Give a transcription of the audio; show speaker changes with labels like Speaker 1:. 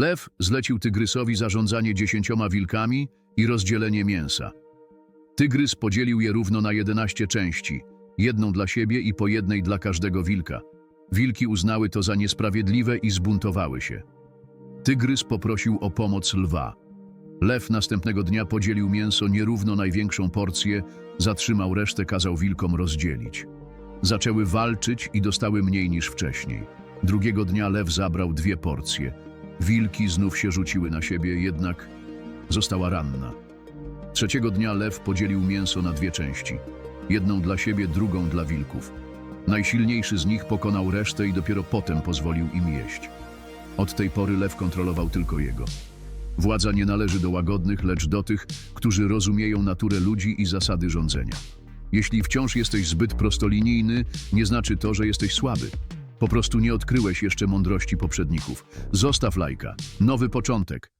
Speaker 1: Lew zlecił tygrysowi zarządzanie dziesięcioma wilkami i rozdzielenie mięsa. Tygrys podzielił je równo na jedenaście części, jedną dla siebie i po jednej dla każdego wilka. Wilki uznały to za niesprawiedliwe i zbuntowały się. Tygrys poprosił o pomoc lwa. Lew następnego dnia podzielił mięso nierówno największą porcję, zatrzymał resztę, kazał wilkom rozdzielić. Zaczęły walczyć i dostały mniej niż wcześniej. Drugiego dnia lew zabrał dwie porcje. Wilki znów się rzuciły na siebie, jednak została ranna. Trzeciego dnia lew podzielił mięso na dwie części. Jedną dla siebie, drugą dla wilków. Najsilniejszy z nich pokonał resztę i dopiero potem pozwolił im jeść. Od tej pory lew kontrolował tylko jego. Władza nie należy do łagodnych, lecz do tych, którzy rozumieją naturę ludzi i zasady rządzenia. Jeśli wciąż jesteś zbyt prostolinijny, nie znaczy to, że jesteś słaby. Po prostu nie odkryłeś jeszcze mądrości poprzedników. Zostaw lajka. Nowy początek.